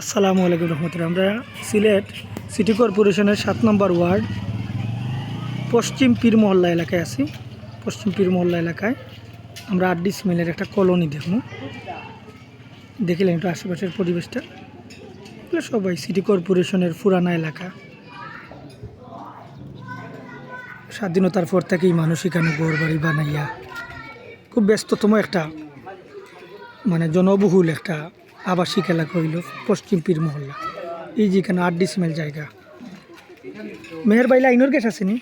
আসসালামু আলাইকুম রহমতুল্লাহ। আমরা সিলেট সিটি কর্পোরেশনের সাত নম্বর ওয়ার্ড, পশ্চিম পীর মহল্লা এলাকায় আছি। পশ্চিম পীর মহল্লা এলাকায় আমরা আট ডিসমেলের একটা কলোনি দেখব। দেখিলেন একটু আশেপাশের পরিবেশটা। সবাই সিটি কর্পোরেশনের পুরানা এলাকা। স্বাধীনতার পর থেকেই মানুষ এখানে ঘর বাড়ি বানাইয়া খুব ব্যস্ততম একটা মানে জনবহুল একটা আবাসিক এলাকা হইল পশ্চিম পীর মহল্লা। এই যেখানে আট ডিসমেল জায়গা। মেহের বাই লাইনের গ্যাস আছে নি?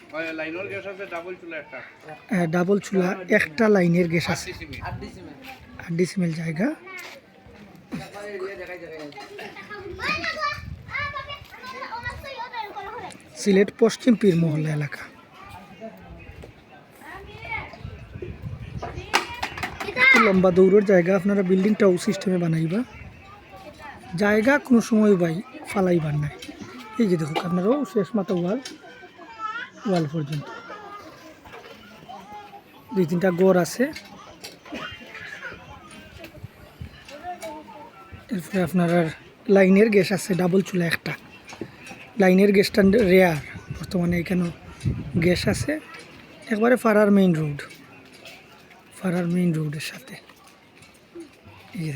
ডাবল চুলা একটা। আহ, ডাবল চুলা একটা লাইনের গ্যাস আছে। আট ডিসমেল জায়গা। সিলেট পশ্চিম পীর মহল্লা এলাকা। লম্বা দৌড়ের জায়গা আপনারা বিল্ডিংটাও সিস্টেমে বানাইবা। জায়গা কোনো সময় বাই ফালাইবার নাই। এই যে দেখুক আপনারাও শেষ মাথা ওয়াল ওয়াল পর্যন্ত। দুই তিনটা গড় আছে। এরপরে আপনার আর লাইনের গ্যাস আছে, ডাবল চুলা একটা। লাইনের গ্যাসটা রেয়ার, বর্তমানে এখানে গ্যাস আছে। একবারে ফারার মেইন রোড, ফারার মেইন রোডের সাথে। এই।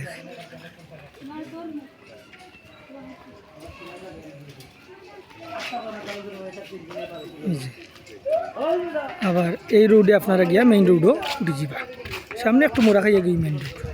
আবার এই রোডে আপনারা গিয়া মেইন রোডও উঠে যাবা সামনে একটু মোড়া খাইয়া গিয়ে মেইন রোড